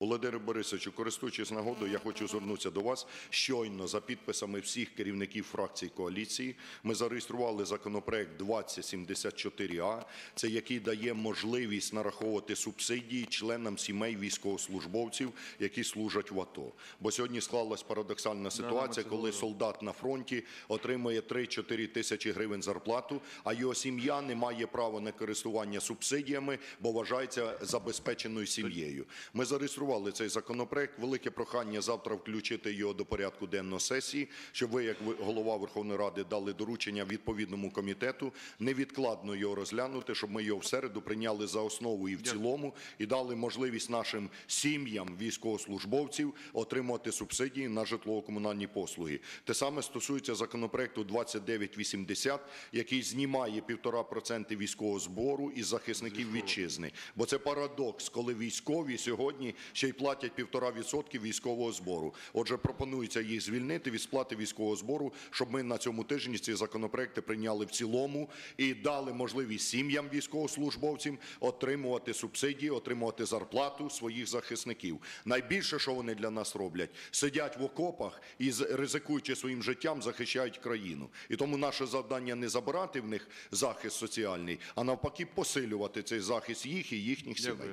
Володимир Борисовичу, користуючись нагодою, я хочу звернутися до вас. Щойно за підписами всіх керівників фракцій коаліції ми зареєстрували законопроект 2074А, це який дає можливість нараховувати субсидії членам сімей військовослужбовців, які служать в АТО. Бо сьогодні склалась парадоксальна ситуація, коли солдат на фронті отримує 3-4 тисячі гривень зарплату, а його сім'я не має права на користування субсидіями, бо вважається забезпеченою сім'єю. Ми зареєстрували цей законопроект. Велике прохання завтра включити його до порядку денного сесії, щоб ви, як голова Верховної Ради, дали доручення відповідному комітету невідкладно його розглянути, щоб ми його в середу прийняли за основу і в цілому, і дали можливість нашим сім'ям військовослужбовців отримувати субсидії на житлово-комунальні послуги. Те саме стосується законопроекту 2980, який знімає 1,5% військового збору із захисників вітчизни. Бо це парадокс, коли військові сьогодні ще й платять 1,5% військового збору. Отже, пропонується їх звільнити від сплати військового збору, щоб ми на цьому тижні ці законопроекти прийняли в цілому і дали можливість сім'ям військовослужбовцям отримувати субсидії, отримувати зарплату своїх захисників. Найбільше, що вони для нас роблять, сидять в окопах і ризикуючи своїм життям, захищають країну. І тому наше завдання не забирати в них захист соціальний, а навпаки посилювати цей захист їх і їхніх сімей.